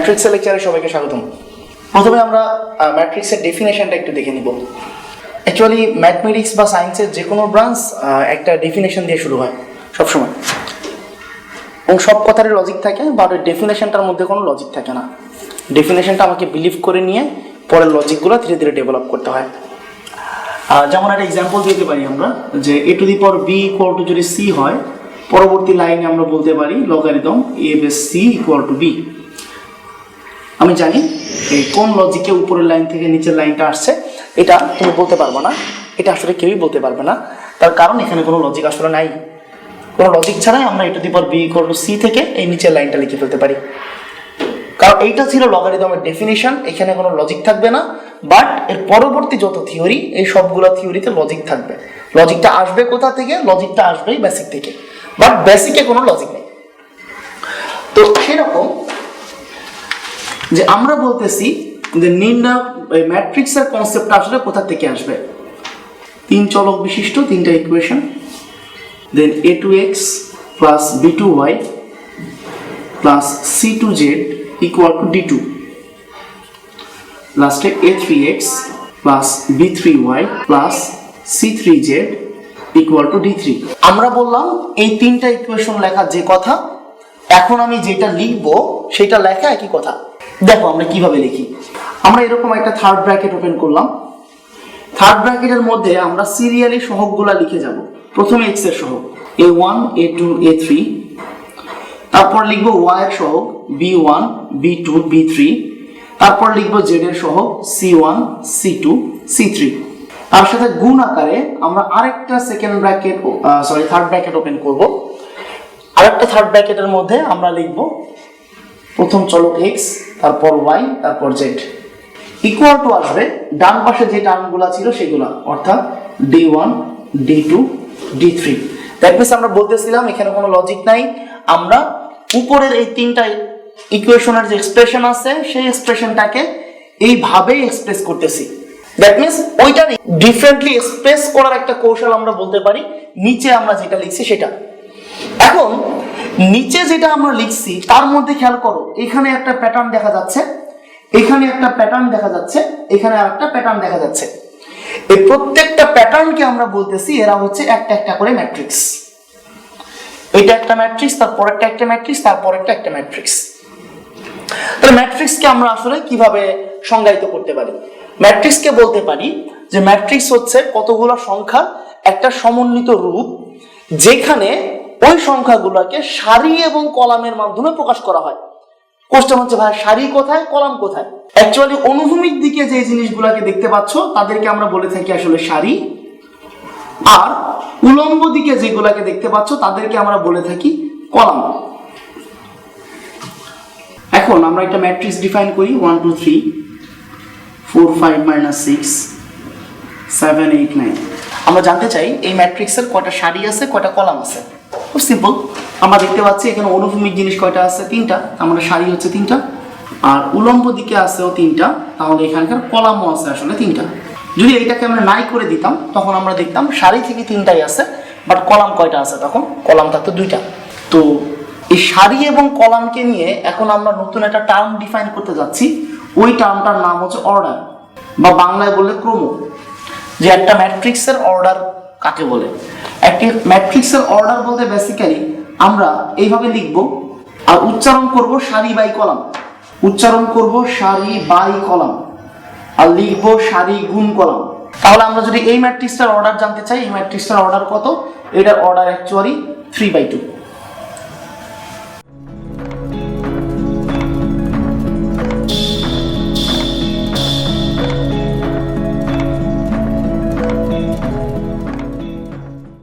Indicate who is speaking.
Speaker 1: ম্যাট্রিক্সের লেকচারে সবাইকে স্বাগতম। প্রথমে আমরা ম্যাট্রিক্সের ডেফিনেশনটা একটু দেখে নিব। অ্যাকচুয়ালি ম্যাথমেটিক্স বা সায়েন্সের যে কোনো ব্রাঞ্চ একটা ডেফিনেশন দিয়ে শুরু হয়, সবসময়। এবং সব কথারই লজিক থাকে বাট ওই ডেফিনেশনটার মধ্যে কোনো লজিক থাকে না। ডেফিনেশনটা আমাকে বিলিভ করে নিয়ে পরের লজিকগুলো ধীরে ধীরে ডেভেলপ করতে হয়। যেমন একটা এক্সাম্পল দিতে পারি আমরা, যে A to the power B equal to যদি সি হয়, পরবর্তী লাইনে আমরা বলতে পারি logarithm A base C equal to B আমি জানি এই কোন লজিকে উপরের লাইন থেকে নিচের লাইনটা আসছে, এটা তুমি বলতে পারব না। এটা আসলে কেউই বলতে পারবে না। তার কারণ এখানে কোনো লজিক আসলে নাই। কোনো লজিক ছাড়াই আমরা এটা টু বি টু সি থেকে এই নিচের লাইনটা লিখে ফেলতে পারি। কারণ এইটা ছিল লগারিদমের ডেফিনেশন এখানে কোনো লজিক থাকবে না। বাট এর পরবর্তী যত থিওরি এই সবগুলো থিওরিতে লজিক থাকবে। লজিকটা আসবে কোথা থেকে? লজিকটা আসবেই বেসিক থেকে। বাট বেসিকে কোনো লজিক নেই। তো সেরকম যে আমরা বলতেছি যে নির্ণায়ক ম্যাট্রিক্সের কনসেপ্ট আসলে কোথা থেকে আসবে? তিন চলক বিশিষ্ট, তিনটা equation then A two X plus B two Y plus C two Z equal to D two লাস্টে A three X plus B three Y plus C three Z equal to D three আমরা বললাম এই তিনটা equation লেখা যে কথা, এখন আমি যেটা লিখব, সেটা লেখা একই কথা। দেখো আমরা কীভাবে লিখি। আমরা এরকম একটা থার্ড ব্র্যাকেট ওপেন করলাম। থার্ড ব্র্যাকেটের মধ্যে আমরা সিরিয়ালি সহগগুলা লিখে যাব। প্রথমে এক্সের সহগ A one A two A three তারপর লিখব ওয়াই এর সহগ B one B two B three তারপর লিখব জেড এর সহগ C one C two C three তার সাথে গুণ আকারে আমরা আরেকটা second bracket sorry third bracket open করব। আরেকটা থার্ড ব্র্যাকেটের মধ্যে আমরা লিখব প্রথম চলক এক্স তারপর ওয়াই তারপর জেড ইকুয়াল টু আসবে, ডান পাশে যে টার্মগুলো ছিল সেগুলা, অর্থাৎ D one D two D three that means আমরা বলতেছিলাম, এখানে কোনো লজিক নাই। আমরা উপরের এই তিনটা ইকুয়েশনের যে এক্সপ্রেশন আছে, সেই এক্সপ্রেশনটাকে এইভাবেই এক্সপ্রেস করতেছি। দ্যাট মিনস ওইটা ডিফারেন্টলি এক্সপ্রেস করার একটা কৌশল আমরা বলতে পারি, নিচে আমরা যেটা লিখছি সেটা। এখন নিচে যেটা আমরা লিখছি, তার মধ্যে খেয়াল করো, এখানে একটা প্যাটার্ন দেখা যাচ্ছে, এখানে একটা প্যাটার্ন দেখা যাচ্ছে, এখানে আর একটা প্যাটার্ন দেখা যাচ্ছে। এই প্রত্যেকটা প্যাটার্নকে আমরা বলতেছি, এরা হচ্ছে একটা একটা করে ম্যাট্রিক্স এটা একটা ম্যাট্রিক্স তারপর একটা একটা ম্যাট্রিক্স তারপর একটা একটা ম্যাট্রিক্স তাহলে ম্যাট্রিক্সকে আমরা আসলে কীভাবে সংজ্ঞায়িত করতে পারি? ম্যাট্রিক্সকে বলতে পারি যে ম্যাট্রিক্স হচ্ছে কতগুলো সংখ্যার একটা সমন্বিত রূপ, যেখানে ওই সংখ্যাগুলোকে সারি এবং কলামের মাধ্যমে প্রকাশ করা হয়। কোশ্চেন হচ্ছে ভাই, সারি কোথায়, কলাম কোথায়? অ্যাকচুয়ালি অনুভূমিক দিকে যে জিনিসগুলোকে দেখতে পাচ্ছ, তাদেরকে আমরা বলে থাকি আসলে সারি। আর উলম্ব দিকে যেগুলাকে দেখতে পাচ্ছ, তাদেরকে আমরা বলে থাকি কলাম। এখন আমরা একটা ম্যাট্রিক্স ডিফাইন করি one two three four five minus six seven eight nine আমরা জানতে চাই, এই ম্যাট্রিক্সের কয়টা সারি আছে, কয়টা কলাম আছে? খুব সিম্পল আমরা দেখতে পাচ্ছি এখানে অনুভূমিক জিনিস কয়টা আছে? তিনটা। আমরা সারি হচ্ছে তিনটা। আর উলম্ব দিকে আছেও তিনটা। তাহলে এখানকার কলামও আছে আসলে তিনটা। যদি এইটাকে আমরা নাই করে দিতাম, তখন আমরা দেখতাম সারি থেকে তিনটাই আছে বাট কলাম কয়টা আছে তখন? কলাম থাকতো দুইটা। তো এই সারি এবং কলামকে নিয়ে এখন আমরা নতুন একটা টার্ম ডিফাইন করতে যাচ্ছি। ওই টার্মটার নাম হচ্ছে অর্ডার বা বাংলায় বললে ক্রম, যে একটা ম্যাট্রিক্সের অর্ডার কাকে বলে? একটি ম্যাট্রিক্সের অর্ডার বলতে বেসিক্যালি আমরা এইভাবে লিখব, আর উচ্চারণ করব সারি বাই কলাম। উচ্চারণ করব সারি বাই কলাম, আর লিখব সারি গুণ কলাম। তাহলে আমরা যদি এই ম্যাট্রিক্সটার অর্ডার জানতে চাই, এই ম্যাট্রিক্সটার অর্ডার কত? এটার order actually three by two